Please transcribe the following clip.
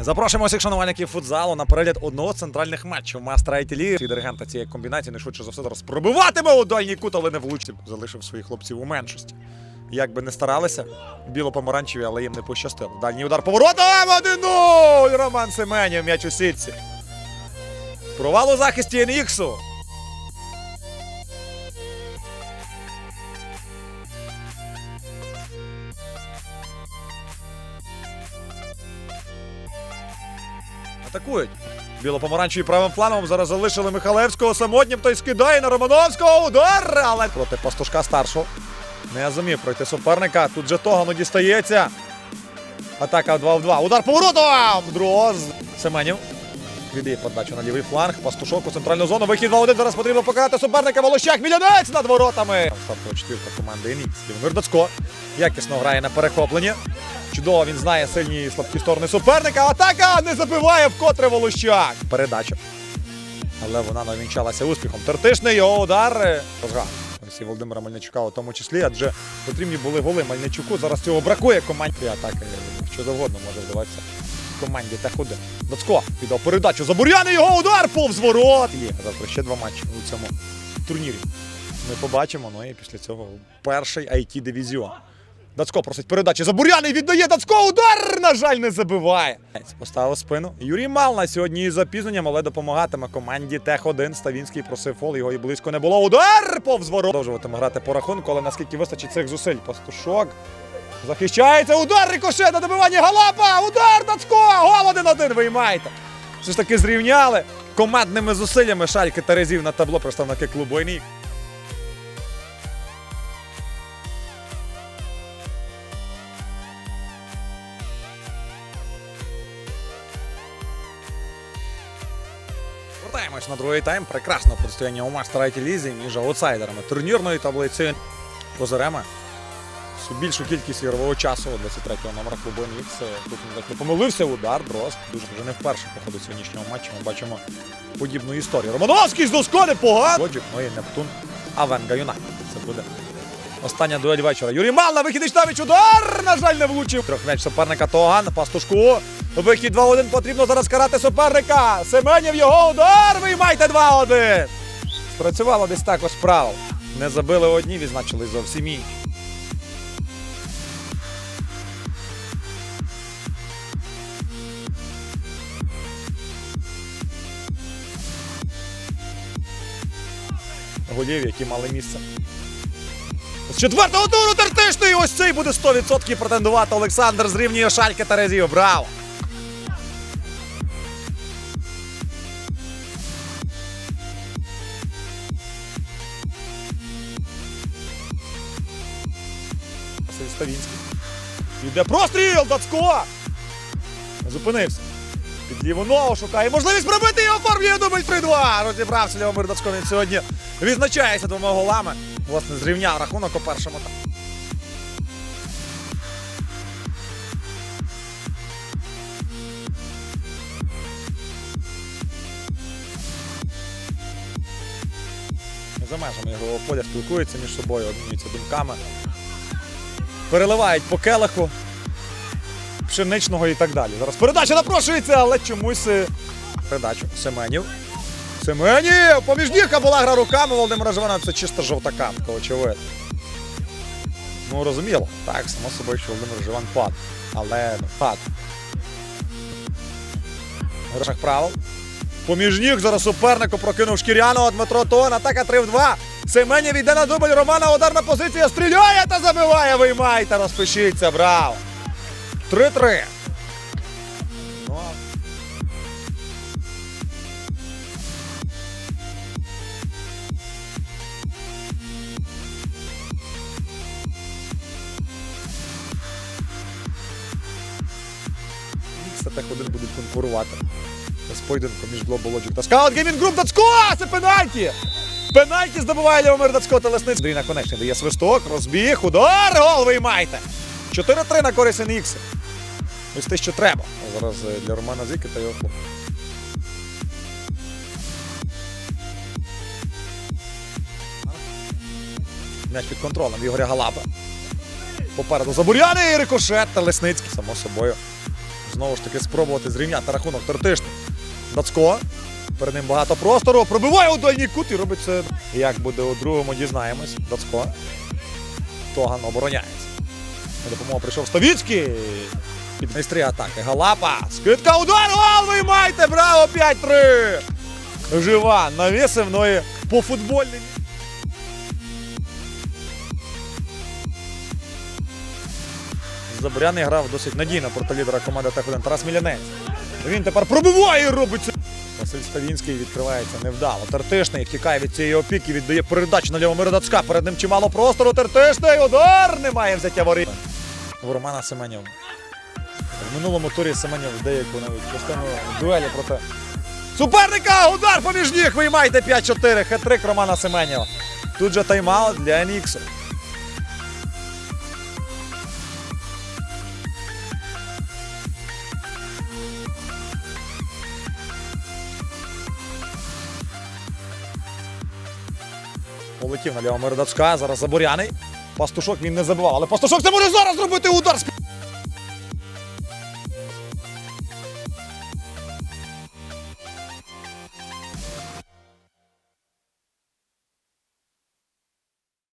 Запрошуємо всіх шанувальників футзалу на перегляд одного з центральних матчів Мастера Айтілі. І диригента цієї комбінації не швидше за все зараз пробиватиме у дальній кут, але не влучці. Залишив своїх хлопців у меншості. Як би не старалися, біло-помаранчеві, але їм не пощастило. Дальній удар поворотом 1-0! Роман Семенів, м'яч у сітці. Провал у захисті Еніксу. Атакують. Білопомаранчеві правим флангом зараз залишили Михалевського самотнім той скидає на Романовського удар, але проти пастушка старшого. Не зумів пройти суперника. Тут же Тогану дістається. Атака 2 в 2. Удар поворотом! Дрозд. Семенів. Віддає подачу на лівий фланг. Пастушок у центральну зону. Вихід 2-1. Зараз потрібно покарати суперника. Волощак. Мільйонець над воротами. Стартова четвірка команди Енікс. Євгенір Дацько. Якісно грає на перехопленні. Чудово він знає сильні і слабкі сторони суперника. Атака не забиває вкотре Волощак. Передача. Але вона не увінчалася успіхом. Тертишний його удар. Розгад. Ось Володимира Мельничука у тому числі, адже потрібні були голи Мельничуку. Зараз цього бракує команді. Атаки що завгодно може вдаватися команді Т1. Доцко віддав передачу. Забуряний його удар повз ворот. Є завтра ще два матчі у цьому турнірі. Ми побачимо. Ну і після цього перший it дивізіон. Дацько просить передачі. Забуряний віддає Дацько. Удар! На жаль, не забиває. Поставив спину. Юрій Мална сьогодні із запізненням, але допомагатиме команді Тех-1. Ставінський просив фол, його і близько не було. Удар! Повз ворот. Продовжуватиме грати по рахунку, але наскільки вистачить цих зусиль. Пастушок. Захищається. Удар рикошет на добивання Галапа! Удар Дацько! Гол 1-1 виймаєте. Все ж таки зрівняли командними зусиллями Шальки Терезів на табло представники клубу «Енік». Вертаємось на другий тайм. Прекрасне протистояння у мастера лізі між аутсайдерами турнірної таблиці Козирема. Всю більшу кількість ігрового часу у 23-го номера клубу Нікс. Тут не так не помилився удар. Дрозд дуже вже не вперше по ходу сьогоднішнього матчу. Ми бачимо подібну історію. Романовський з доски непогано. Годжик, ну і Нептун Авенга Юнайтед. Це буде остання дуель вечора. Юрій Мална, вихід Іштавіч, удар! На жаль, не влучив. Трьох м'яч суперника Тоган, пастушку. Вихід 2-1. Потрібно зараз карати суперника. Семенів його удар. Виймайте 2-1. Спрацювало десь також право. Не забили одні, відзначили зовсім інші. Голів, які мали місце. З четвертого туру тертишний! Ось цей буде 100% претендувати Олександр зрівнює Шальке Терезію. Браво! Ставінський. Йде простріл! Дацько! Зупинився. Під ліву ногу шукає можливість пробити і оформлює дубль 3-2. Розібрався Леомир Дацько. Він сьогодні відзначається двома голами. Власне, зрівняв рахунок у першому таймі. За межами ігрового поля спілкуються між собою, обмінюються думками. Переливають по келиху пшеничного і так далі. Зараз передача напрошується, але чомусь е, передачу Семенів. Семенів! Поміж ніг була гра руками Володимира Живана. Це чисто жовта картка, очевидно. Ну, розуміло. Так, само собою, що Володимир Живан пад. Але пад. Грошах правил. Поміж ніг зараз супернику прокинув Шкіряного Дмитро Тон. Атака 3 в 2. Семенів йде на дубль Романа. Ударна позиція. Стріляє та забиває. Виймайте, розпишіться. Браво! 3-3. Нікса так будуть конкурувати з поєдинком між Global Logic та Scout Gaming Group Дацько! Це пенальті! Пенальті здобуває Леомир Дацько та Лесниць. Андрій Наконечний дає свисток, розбіг, удар, гол виймайте! 4-3 на користь NX. Ось те, що треба. А зараз е, для Романа Зіки та його хлопців. М'яч під контролем Ігоря Галапа. Попереду Забуряний, рикошет та Лесницький. Само собою знову ж таки спробувати зрівняти рахунок Тертишний. Дацько. Перед ним багато простору. Пробиває у дальній кут і робить це. Як буде у другому, дізнаємось. Дацько. Тоган обороняється. На допомогу прийшов Ставіцький. Під майстри атаки. Галапа. Скидка удар. Гол ви маєте! Браво! 5-3! Жива навісив, ну і по футбольній. Заборяний грав досить надійно проти лідера команди Т1 Тарас Мілянець. Він тепер пробиває і робить це. Василь Ставінський відкривається невдало. Тертишний втікає від цієї опіки, віддає передачу на лівому Дацька. Перед ним чимало простору. Тертишний удар! Немає взяття воріт. У Романа Семенєва. В минулому турі Семенєв деяку навіть частину дуелі проти суперника. Удар поміж ніг. Виймайте 5-4. Хет-трик Романа Семенєва. Тут же тайм-аут для Ніксу. Полетів на лівому Дацька. Зараз Заборяний. Пастушок він не забивав. Але Пастушок це може зараз зробити удар.